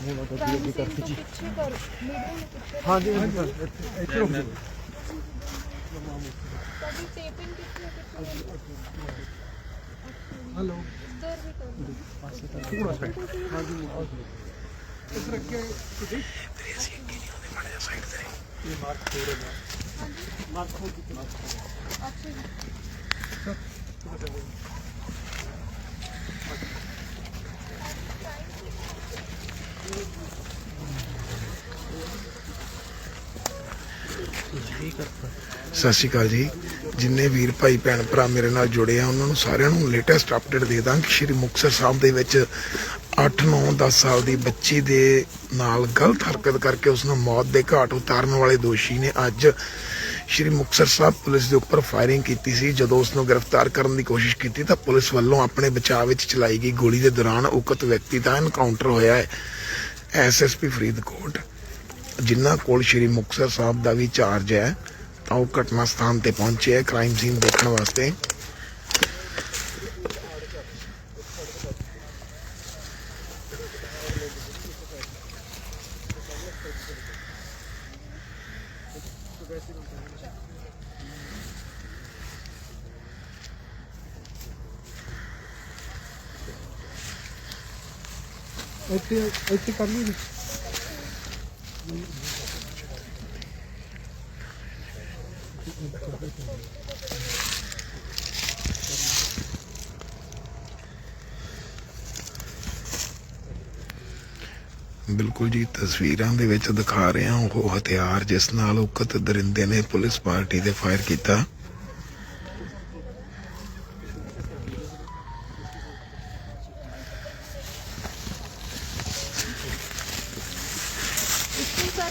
ਹੁਣ ਤਾਂ ਅੱਗੇ ਕਰਕੇ ਜੀ ਪਿੱਛੇ ਕਰ ਮੀਡੀਆ ਨੂੰ ਪਿੱਛੇ ਹਾਂਜੀ ਹਾਂਜੀ ਸਰ ਇੱਥੇ ਇੱਥੇ ਰੁਕ ਜਾਓ ਸਾਡੀ ਟੇਪਿੰਗ ਕਿੱਥੇ ਕਿੱਥੇ ਹੈਲੋ ਇੱਧਰ ਵੀ ਕਰ ਥੋੜਾ ਸਾਈਡ ਹਾਂਜੀ ਇੱਧਰ ਅੱਗੇ ਤੁਸੀਂ ਇਹ ਮਾਰਕ ਹੋ ਰਿਹਾ ਮਾਰਕ ਹੋ ਚੁੱਕਾ ਸਤਿ ਸ਼੍ਰੀ ਅਕਾਲ ਜੀ। ਜਿੰਨੇ ਵੀਰ ਭਾਈ, ਭੈਣ ਭਰਾ ਮੇਰੇ ਨਾਲ ਜੁੜੇ ਆ, ਉਹਨਾਂ ਨੂੰ ਸਾਰਿਆਂ ਨੂੰ ਲੇਟੈਸਟ ਅਪਡੇਟ ਦੇ ਦਾਂ ਕਿ ਸ਼੍ਰੀ ਮੁਕਤਸਰ ਸਾਹਿਬ ਦੇ ਵਿੱਚ 8 9 10 ਸਾਲ ਦੀ ਬੱਚੀ ਦੇ ਨਾਲ ਗਲਤ ਹਰਕਤ ਕਰਕੇ ਉਸ ਨੂੰ ਮੌਤ ਦੇ ਘਾਟ ਉਤਾਰਨ ਵਾਲੇ ਦੋਸ਼ੀ ਨੇ ਅੱਜ ਸ਼੍ਰੀ ਮੁਕਤਸਰ ਸਾਹਿਬ ਪੁਲਿਸ ਦੇ ਉੱਪਰ ਫਾਇਰਿੰਗ ਕੀਤੀ ਸੀ। ਜਦੋਂ ਉਸ ਨੂੰ ਗ੍ਰਿਫਤਾਰ ਕਰਨ ਦੀ ਕੋਸ਼ਿਸ਼ ਕੀਤੀ, ਤਾਂ ਪੁਲਿਸ ਵੱਲੋਂ ਆਪਣੇ ਬਚਾਅ ਵਿੱਚ ਚਲਾਈ ਗਈ ਗੋਲੀ ਦੇ ਦੌਰਾਨ ਉਕਤ ਵਿਅਕਤੀ ਦਾ ਐਨਕਾਊਂਟਰ ਹੋਇਆ ਹੈ। ਐਸਐਸਪੀ ਫਰੀਦਕੋਟ, ਜਿਨ੍ਹਾਂ ਕੋਲ ਸ਼੍ਰੀ ਮੁਕਤਸਰ ਸਾਹਿਬ ਦਾ ਵੀ ਚਾਰਜ ਹੈ। ਤਾਂ ਉਹ ਘਟਨਾ ਸਥਾਨ ਤੇ ਪਹੁੰਚੇ ਹੈ ਕ੍ਰਾਈਮ ਸੀਨ ਦੇਖਣ ਵਾਸਤੇ ਇੱਥੇ ਇੱਥੇ ਕਰ ਲਈ ਬਿਲਕੁਲ ਜੀ, ਤਸਵੀਰਾਂ ਦੇ ਵਿੱਚ ਦਿਖਾ ਰਿਹਾ ਉਹ ਹਥਿਆਰ ਜਿਸ ਨਾਲ ਉਕਤ ਦਰਿੰਦੇ ਨੇ ਪੁਲਿਸ ਪਾਰਟੀ ਤੇ ਫਾਇਰ ਕੀਤਾ। ਇੱਥੇ ਕਰ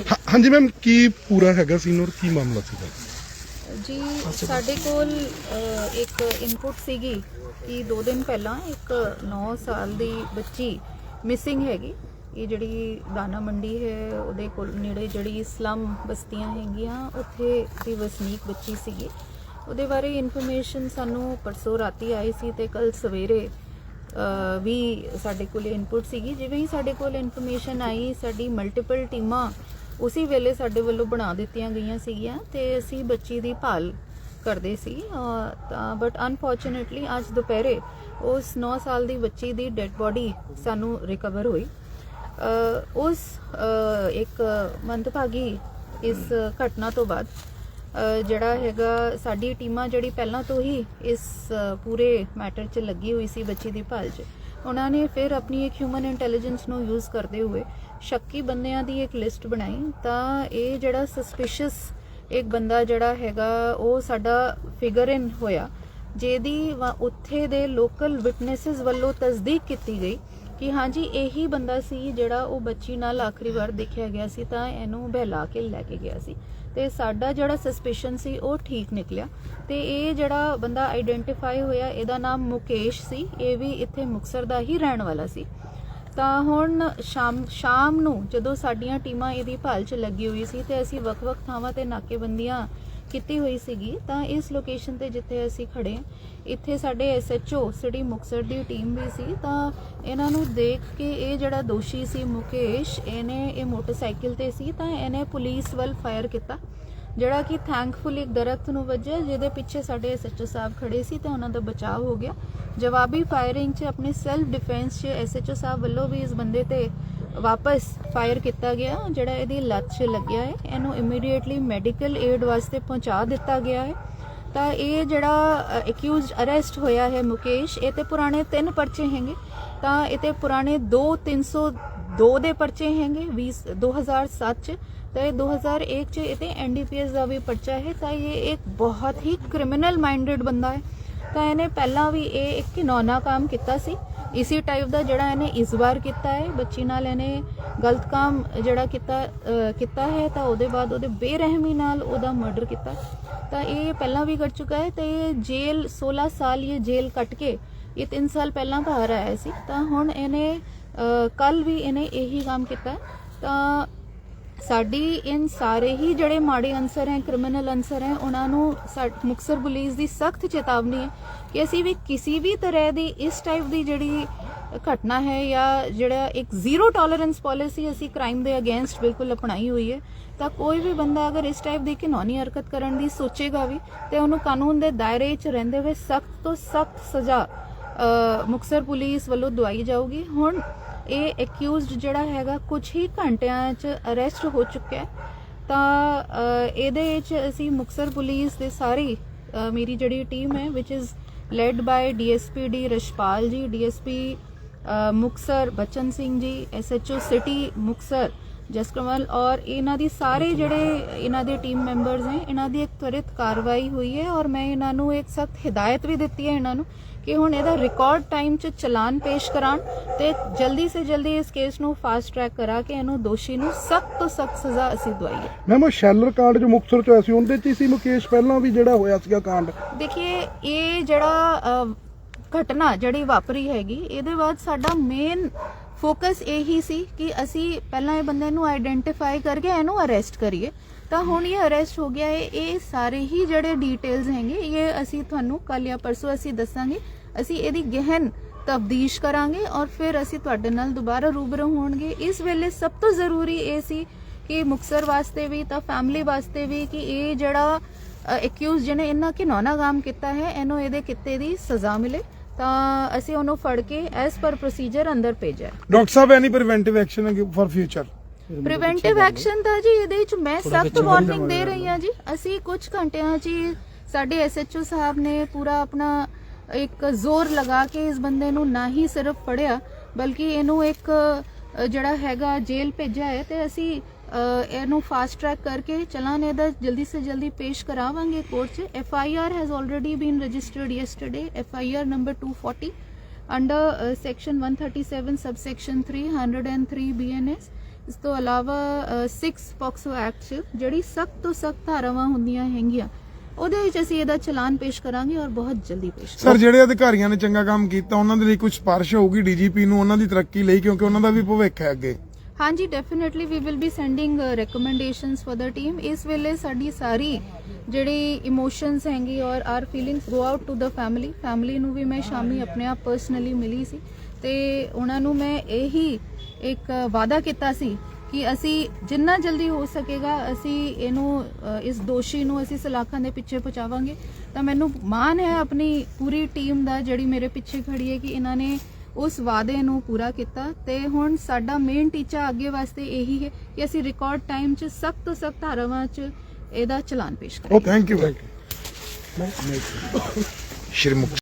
ਹਾਂ- ਹਾਂਜੀ ਮੈਮ ਕੀ ਪੂਰਾ ਹੈਗਾ ਸੀਨ ਔਰ ਕੀ ਮਾਮਲਾ ਸੀਗਾ ਜੀ ਸਾਡੇ ਕੋਲ ਅ, ਇੱਕ ਇਨਪੁਟ ਸੀਗੀ ਕਿ 2 ਦਿਨ ਪਹਿਲਾਂ ਇੱਕ 9 ਸਾਲ ਦੀ ਬੱਚੀ ਮਿਸਿੰਗ ਹੈਗੀ। ਇਹ ਜਿਹੜੀ ਦਾਣਾ ਮੰਡੀ ਹੈ ਉਹਦੇ ਕੋਲ ਨੇੜੇ ਜਿਹੜੀ ਸਲਮ ਬਸਤੀਆਂ ਹੈਗੀਆਂ ਉੱਥੇ ਦੀ ਵਸਨੀਕ ਬੱਚੀ ਸੀਗੀ। ਉਹਦੇ ਬਾਰੇ ਇਨਫੋਰਮੇਸ਼ਨ ਸਾਨੂੰ ਪਰਸੋਂ ਰਾਤੀ ਆਈ ਸੀ ਤੇ ਕੱਲ ਸਵੇਰੇ ਅ, ਵੀ ਸਾਡੇ ਕੋਲ ਇਨਪੁਟ ਸੀਗੀ। ਜਿਵੇਂ ਹੀ ਸਾਡੇ ਕੋਲ ਇਨਫੋਰਮੇਸ਼ਨ ਆਈ ਸਾਡੀ ਮਲਟੀਪਲ ਟੀਮਾਂ ਉਸੇ ਵੇਲੇ ਸਾਡੇ ਵੱਲੋਂ ਬਣਾ ਦਿੱਤੀਆਂ ਗਈਆਂ ਸੀਗੀਆਂ ਤੇ ਅਸੀਂ ਬੱਚੀ ਦੀ ਭਾਲ ਕਰਦੇ ਸੀ ਤਾਂ ਬਟ ਅਨਫੋਰਚੂਨੇਟਲੀ ਅੱਜ ਦੁਪਹਿਰੇ ਉਸ 9 ਸਾਲ ਦੀ ਬੱਚੀ ਦੀ ਡੈੱਡ ਬੋਡੀ ਸਾਨੂੰ ਰਿਕਵਰ ਹੋਈ। ਉਸ ਇੱਕ ਮੰਦਭਾਗੀ ਇਸ ਘਟਨਾ ਤੋਂ ਬਾਅਦ ਜਿਹੜਾ ਹੈਗਾ ਸਾਡੀ ਟੀਮਾਂ ਜਿਹੜੀ ਪਹਿਲਾਂ ਤੋਂ ਹੀ ਇਸ ਪੂਰੇ ਮੈਟਰ 'ਚ ਲੱਗੀ ਹੋਈ ਸੀ ਬੱਚੀ ਦੀ ਭਾਲ 'ਚ, ਉਹਨਾਂ ਨੇ ਫਿਰ ਆਪਣੀ ਇੱਕ ਹਿਊਮਨ ਇੰਟੈਲੀਜੈਂਸ ਨੂੰ ਯੂਜ਼ ਕਰਦੇ ਹੋਏ ਸ਼ੱਕੀ ਬੰਦਿਆਂ ਦੀ ਇੱਕ ਲਿਸਟ ਬਣਾਈ। ਤਾਂ ਇਹ ਜਿਹੜਾ ਸਸਪੀਸ਼ੀਅਸ ਇੱਕ ਬੰਦਾ ਜਿਹੜਾ ਹੈਗਾ, ਉਹ ਸਾਡਾ ਫਿਗਰ ਇਨ ਹੋਇਆ, ਜਿਹਦੀ ਵਾ- ਉੱਥੇ ਦੇ ਲੋਕਲ ਵਿਟਨੈਸਸ ਵੱਲੋਂ ਤਸਦੀਕ ਕੀਤੀ ਗਈ ਕਿ ਹਾਂਜੀ, ਇਹੀ ਬੰਦਾ ਸੀ ਜਿਹੜਾ ਉਹ ਬੱਚੀ ਨਾਲ ਆਖਰੀ ਵਾਰ ਦੇਖਿਆ ਗਿਆ ਸੀ, ਤਾਂ ਇਹਨੂੰ ਬਹਿਲਾ ਕੇ ਲੈ ਕੇ ਗਿਆ ਸੀ। ਤੇ ਸਾਡਾ ਜਿਹੜਾ ਸਸਪੀਸ਼ਨ ਸੀ, ਉਹ ਠੀਕ ਨਿਕਲਿਆ। ਤੇ ਇਹ ਜਿਹੜਾ ਬੰਦਾ ਆਈਡੈਂਟੀਫਾਈ ਹੋਇਆ, ਇਹਦਾ ਨਾਮ ਮੁਕੇਸ਼ ਸੀ, ਇਹ ਵੀ ਇੱਥੇ ਮੁਕਸਰ ਦਾ ਹੀ ਰਹਿਣ ਵਾਲਾ ਸੀ। ਤਾਂ ਹੁਣ ਸ਼ਾਮ ਸ਼ਾਮ ਨੂੰ ਜਦੋਂ ਸਾਡੀਆਂ ਟੀਮਾਂ ਇਹਦੀ ਭਾਲ 'ਚ ਲੱਗੀ ਹੋਈ ਸੀ ਤੇ ਅਸੀਂ ਵੱਖ-ਵੱਖ ਥਾਵਾਂ ਤੇ ਨਾਕੇਬੰਦੀਆਂ ਕੀਤੀ ਹੋਈ ਸੀਗੀ, ਤਾਂ ਇਸ ਲੋਕੇਸ਼ਨ ਤੇ ਜਿੱਥੇ ਅਸੀਂ ਖੜੇ, ਇੱਥੇ ਸਾਡੇ ਐਸਐਚਓ ਸਿਟੀ ਮੁਕਸਰ ਦੀ ਟੀਮ ਵੀ ਸੀ, ਤਾਂ ਇਹਨਾਂ ਨੂੰ ਦੇਖ ਕੇ ਇਹ ਜਿਹੜਾ ਦੋਸ਼ੀ ਸੀ ਮੁਕੇਸ਼, ਇਹਨੇ ਇਹ ਮੋਟਰਸਾਈਕਲ ਤੇ ਸੀ, ਤਾਂ ਇਹਨੇ ਪੁਲਿਸ ਵੱਲ ਫਾਇਰ ਕੀਤਾ। ਜਿਹੜਾ ਕਿ ਥੈਂਕਫੁਲ ਇੱਕ ਦਰਖਤ ਨੂੰ ਵੱਜਿਆ, ਜਿਹਦੇ ਪਿੱਛੇ ਸਾਡੇ ਐਸਐਚਓ ਸਾਹਿਬ ਖੜੇ ਸੀ ਤੇ ਉਹਨਾਂ ਦਾ ਬਚਾਅ ਹੋ ਗਿਆ। ਜਵਾਬੀ ਫਾਇਰਿੰਗ 'ਚ ਆਪਣੀ ਸੈਲਫ ਡਿਫੈਂਸ 'ਚ ਐਸਐਚਓ ਸਾਹਿਬ ਵੱਲੋਂ ਵੀ ਇਸ ਬੰਦੇ ਤੇ ਵਾਪਸ ਫਾਇਰ ਕੀਤਾ ਗਿਆ, ਜਿਹੜਾ ਇਹਦੀ ਲੱਤ 'ਚ ਲੱਗਿਆ ਹੈ। ਇਹਨੂੰ ਇਮੀਡੀਏਟਲੀ ਮੈਡੀਕਲ ਏਡ ਵਾਸਤੇ ਪਹੁੰਚਾ ਦਿੱਤਾ ਗਿਆ ਹੈ। ਤਾਂ ਇਹ ਜਿਹੜਾ ਅਕਿਊਜ਼ਡ ਅਰੈਸਟ ਹੋਇਆ ਹੈ ਮੁਕੇਸ਼, ਇਹ ਤੇ ਪੁਰਾਣੇ ਤਿੰਨ ਪਰਚੇ ਹੈਗੇ। ਤਾਂ ਇਹ ਤੇ ਪੁਰਾਣੇ 2 302 ਦੇ ਪਰਚੇ ਹੈਗੇ 20 2007 ਚ। ਤਾਂ ਇਹ 2001 ਚ ਇਹ ਤੇ ਐਨਡੀਪੀਐਸ ਦਾ ਵੀ ਪਰਚਾ ਹੈ, ਤਾਂ ਇਹ ਇੱਕ ਬਹੁਤ ਹੀ ਕ੍ਰਿਮੀਨਲ ਮਾਈਂਡਡ ਬੰਦਾ ਹੈ। ਤਾਂ ਇਹਨੇ ਪਹਿਲਾਂ ਵੀ ਇਹ ਇੱਕ ਘਿਨੌਨਾ ਕੰਮ ਕੀਤਾ ਸੀ। ਇਸੇ ਟਾਈਪ ਦਾ ਜਿਹੜਾ ਇਹਨੇ ਇਸ ਵਾਰ ਕੀਤਾ ਹੈ, ਬੱਚੀ ਨਾਲ ਇਹਨੇ ਗਲਤ ਕੰਮ ਜਿਹੜਾ ਕੀਤਾ ਕੀਤਾ ਹੈ, ਤਾਂ ਉਹਦੇ ਬਾਅਦ ਉਹਦੇ ਬੇਰਹਿਮੀ ਨਾਲ ਉਹਦਾ ਮਰਡਰ ਕੀਤਾ। ਤਾਂ ਇਹ ਪਹਿਲਾਂ ਵੀ ਕਰ ਚੁੱਕਾ ਹੈ ਤੇ ਇਹ ਜੇਲ੍ਹ 16 ਸਾਲ ਇਹ ਜੇਲ੍ਹ ਕੱਟ ਕੇ ਇਹ 3 ਸਾਲ ਪਹਿਲਾਂ ਬਾਹਰ ਆਇਆ ਸੀ। ਤਾਂ ਹੁਣ ਇਹਨੇ ਕੱਲ ਵੀ ਇਹਨੇ ਇਹੀ ਕੰਮ ਕੀਤਾ। ਤਾਂ ਸਾਡੀ ਇਨ ਸਾਰੇ ਹੀ ਜਿਹੜੇ ਮਾੜੇ ਅਨਸਰ ਹੈ ਕ੍ਰਿਮੀਨਲ ਅਨਸਰ ਹੈ ਉਹਨਾਂ ਨੂੰ ਸਾ- ਮੁਕਤਸਰ ਪੁਲਿਸ ਦੀ ਸਖਤ ਚੇਤਾਵਨੀ ਹੈ ਕਿ ਅਸੀਂ ਵੀ ਕਿਸੇ ਵੀ ਤਰ੍ਹਾਂ ਦੀ ਇਸ ਟਾਈਪ ਦੀ ਜਿਹੜੀ ਘਟਨਾ ਹੈ ਜਾਂ ਜਿਹੜਾ ਇੱਕ ਜ਼ੀਰੋ ਟੋਲਰੈਂਸ ਪਾਲਿਸੀ ਅਸੀਂ ਕ੍ਰਾਈਮ ਦੇ ਅਗੇਂਸਟ ਬਿਲਕੁਲ ਅਪਣਾਈ ਹੋਈ ਹੈ ਤਾਂ ਕੋਈ ਵੀ ਬੰਦਾ ਅਗਰ ਇਸ ਟਾਈਪ ਦੀ ਘਿਨੌਣੀ ਹਰਕਤ ਕਰਨ ਦੀ ਸੋਚੇਗਾ ਵੀ ਤੇ ਉਹਨੂੰ ਕਾਨੂੰਨ ਦੇ ਦਾਇਰੇ 'ਚ ਰਹਿੰਦੇ ਹੋਏ ਸਖਤ ਤੋਂ ਸਖਤ ਸਜ਼ਾ ਅ, ਮੁਕਤਸਰ ਪੁਲਿਸ ਵੱਲੋਂ ਦਵਾਈ ਜਾਊਗੀ। ਹੁਣ ਇਹ ਅਕਿਊਜ਼ਡ ਜਿਹੜਾ ਹੈਗਾ ਕੁਝ ਹੀ ਘੰਟਿਆਂ 'ਚ ਅਰੈਸਟ ਹੋ ਚੁੱਕਿਆ ਤਾਂ ਇਹਦੇ ਵਿੱਚ ਅਸੀਂ ਮੁਕਤਸਰ ਪੁਲਿਸ ਦੇ ਸਾਰੀ ਮੇਰੀ ਜਿਹੜੀ ਟੀਮ ਹੈ which is led by DSP D Rashpal ji DSP Muktsar Bachan Singh ji SHO city Muktsar ਜਸਕਰਮਲ ਔਰ ਇਹਨਾਂ ਦੀ ਸਾਰੇ ਜਿਹੜੇ ਇਹਨਾਂ ਦੇ ਟੀਮ ਮੈਂਬਰਸ ਨੇ ਇਹਨਾਂ ਦੀ ਇੱਕ ਤਵਰਿਤ ਕਾਰਵਾਈ ਹੋਈ ਹੈ ਔਰ ਮੈਂ ਇਹਨਾਂ ਨੂੰ ਇੱਕ ਸਖਤ ਹਦਾਇਤ ਵੀ ਦਿੱਤੀ ਹੈ ਇਹਨਾਂ ਨੂੰ ਕਿ ਹੁਣ ਇਹਦਾ ਰਿਕਾਰਡ ਟਾਈਮ 'ਚ ਚਲਾਨ ਪੇਸ਼ ਕਰਾਉਣ ਤੇ ਜਲਦੀ ਸੇ ਜਲਦੀ ਇਸ ਕੇਸ ਨੂੰ ਫਾਸਟ ਟਰੈਕ ਕਰਾ ਕੇ ਇਹਨੂੰ ਦੋਸ਼ੀ ਨੂੰ ਸਖਤ ਤੋਂ ਸਖਤ ਸਜ਼ਾ ਅਸੀਂ ਦਵਾਈਏ। ਮੈਮ ਉਹ ਸ਼ੈਲਰ ਕਾਂਡ ਜੋ ਮੁਕਤਸਰ ਚ ਹੋਇਆ ਸੀ ਉਹਦੇ ਚ ਹੀ ਸੀ ਮੁਕੇਸ਼ ਪਹਿਲਾਂ ਵੀ ਜਿਹੜਾ ਹੋਇਆ ਸੀਗਾ ਕਾਂਡ? ਦੇਖਿਏ ਇਹ ਜਿਹੜਾ ਘਟਨਾ ਜਿਹੜੀ ਵਾਪਰੀ ਹੈਗੀ ਇਹਦੇ ਬਾਅਦ ਸਾਡਾ ਮੇਨ ਫੋਕਸ ਇਹੀ ਸੀ ਕਿ ਅਸੀਂ ਪਹਿਲਾਂ ਇਹ ਬੰਦੇ ਨੂੰ ਆਇਡੈਂਟੀਫਾਈ ਕਰਕੇ ਇਹਨੂੰ ਅਰੈਸਟ ਕਰੀਏ। ਤਾਂ ਹੁਣ ਇਹ ਅਰੈਸਟ ਹੋ ਗਿਆ ਹੈ। ਇਹ ਸਾਰੇ ਹੀ ਜਿਹੜੇ ਡੀਟੇਲਸ ਹੈਗੇ, ਇਹ ਅਸੀਂ ਤੁਹਾਨੂੰ ਕੱਲ ਜਾਂ ਪਰਸੋਂ ਅਸੀਂ ਦੱਸਾਂਗੇ। ਅਸੀਂ ਇਹਦੀ ਗਹਿਨ ਤਬਦੀਸ਼ ਕਰਾਂਗੇ ਔਰ ਫਿਰ ਅਸੀਂ ਤੁਹਾਡੇ ਨਾਲ ਦੁਬਾਰਾ ਰੂਬਰੂ ਹੋਣਗੇ। ਇਸ ਵੇਲੇ ਸਭ ਤੋਂ ਜ਼ਰੂਰੀ ਇਹ ਸੀ ਕਿ ਮੁਕਸਰ ਵਾਸਤੇ ਵੀ, ਤਾਂ ਫੈਮਿਲੀ ਵਾਸਤੇ ਵੀ ਕਿ ਇਹ ਜਿਹੜਾ ਐਕਿਊਜ਼ ਜਿਹਨੇ ਇੰਨਾ ਘਿਨੌਣਾ ਕੰਮ ਕੀਤਾ ਹੈ, ਇਹਨੂੰ ਇਹਦੇ ਕਿੱਤੇ ਦੀ ਸਜ਼ਾ ਮਿਲੇ। ਤਾਂ ਅਸੀਂ ਉਹਨੂੰ ਫੜ ਕੇ ਐਸ ਪਰ ਪ੍ਰੋਸੀਜਰ ਅੰਦਰ ਭੇਜਿਆ। Doctor Sahib any preventive action for future preventive action ਤਾਂ ਜੀ ਇਹਦੇ ਵਿੱਚ ਮੈਂ ਸਖਤ ਵਾਰਨਿੰਗ ਦੇ ਰਹੀ ਹਾਂ ਜੀ। ਅਸੀਂ ਕੁਝ ਘੰਟਿਆਂ 'ਚ ਹੀ ਸਾਡੇ ਐਸਐਚਓ ਸਾਹਿਬ ਨੇ ਪੂਰਾ ਆਪਣਾ ਇੱਕ ਜ਼ੋਰ ਲਗਾ ਕੇ ਇਸ ਬੰਦੇ ਨੂੰ ਨਾ ਹੀ ਸਿਰਫ ਫੜਿਆ ਬਲਕਿ ਇਹਨੂੰ ਇੱਕ ਜਿਹੜਾ ਹੈਗਾ ਜੇਲ੍ਹ ਭੇਜਿਆ ਹੈ ਤੇ ਅਸੀਂ ਇਹਨੂੰ ਫਾਸਟ ਟਰੈਕ ਕਰਕੇ ਚਲਾਨ ਇਹਦਾ ਜਲਦੀ ਸੇ ਜਲਦੀ ਪੇਸ਼ ਕਰਾਵਾਂਗੇ ਕੋਰਟ 'ਚ। F I R has already been registered yesterday F I R number 240 under section 137 subsection 303 BNS ਇਸ ਤੋਂ ਇਲਾਵਾ 6 ਪੌਕਸੋ ਐਕਟ ਜਿਹੜੀ ਸਖਤ ਤੋਂ ਸਖਤ ਧਾਰਾਵਾਂ ਹੁੰਦੀਆਂ ਹੈਗੀਆਂ ਉਹਦੇ ਵਿੱਚ ਅਸੀਂ ਇਹਦਾ ਚਲਾਨ ਪੇਸ਼ ਕਰਾਂਗੇ ਔਰ ਬਹੁਤ ਜਲਦੀ ਪੇਸ਼ ਸਰ ਜਿਹੜੇ ਅਧਿਕਾਰੀਆਂ ਨੇ ਚੰਗਾ ਕੰਮ ਕੀਤਾ ਉਹਨਾਂ ਦੇ ਲਈ ਕੁਝ ਸਪਾਰਸ਼ ਹੋਊਗੀ ਡੀਜੀਪੀ ਨੂੰ ਉਹਨਾਂ ਦੀ ਤਰੱਕੀ ਲਈ ਕਿਉਂਕਿ ਉਹਨਾਂ ਦਾ ਵੀ ਭਵਿੱਖ ਹੈ ਅੱਗੇ। ਹਾਂਜੀ definitely we will be sending recommendations for the team ਇਸ ਵੇਲੇ ਸਾਡੀ ਸਾਰੀ ਜਿਹੜੀ ਇਮੋਸ਼ਨਸ ਹੈਗੀ ਔਰ our feelings go out to the family family ਨੂੰ ਵੀ ਮੈਂ ਸ਼ਾਮੀ ਆਪਣੇ ਆਪ ਪਰਸਨਲੀ ਮਿਲੀ ਸੀ ਤੇ ਉਹਨਾਂ ਨੂੰ ਮੈਂ ਇਹੀ ਇੱਕ ਵਾਅਦਾ ਕੀਤਾ ਸੀ ਕਿ ਅਸੀਂ ਜਿੰਨਾ ਜਲਦੀ ਹੋ ਸਕੇਗਾ, ਅਸੀਂ ਇਹਨੂੰ ਇਸ ਦੋਸ਼ੀ ਨੂੰ ਅਸੀਂ ਸਲਾਖਾਂ ਦੇ ਪਿੱਛੇ ਪਹੁੰਚਾਵਾਂਗੇ। ਤਾਂ ਮੈਨੂੰ ਮਾਣ ਹੈ ਆਪਣੀ ਪੂਰੀ ਟੀਮ ਦਾ ਜਿਹੜੀ ਮੇਰੇ ਪਿੱਛੇ ਖੜੀ ਹੈ ਕਿ ਇਹਨਾਂ ਨੇ ਉਸ ਵਾਅਦੇ ਨੂੰ ਪੂਰਾ ਕੀਤਾ ਤੇ ਹੁਣ ਸਾਡਾ ਮੇਨ ਟੀਚਾ ਅੱਗੇ ਵਾਸਤੇ ਇਹੀ ਹੈ ਕਿ ਅਸੀਂ ਰਿਕਾਰਡ ਟਾਈਮ 'ਚ ਸਖਤ ਤੋਂ ਸਖਤ ਧਾਰਾਵਾਂ 'ਚ ਇਹਦਾ ਚਲਾਨ ਪੇਸ਼ ਕਰਾਂਗੇ। ਉਹ ਥੈਂਕ ਯੂ ਸ਼੍ਰੀ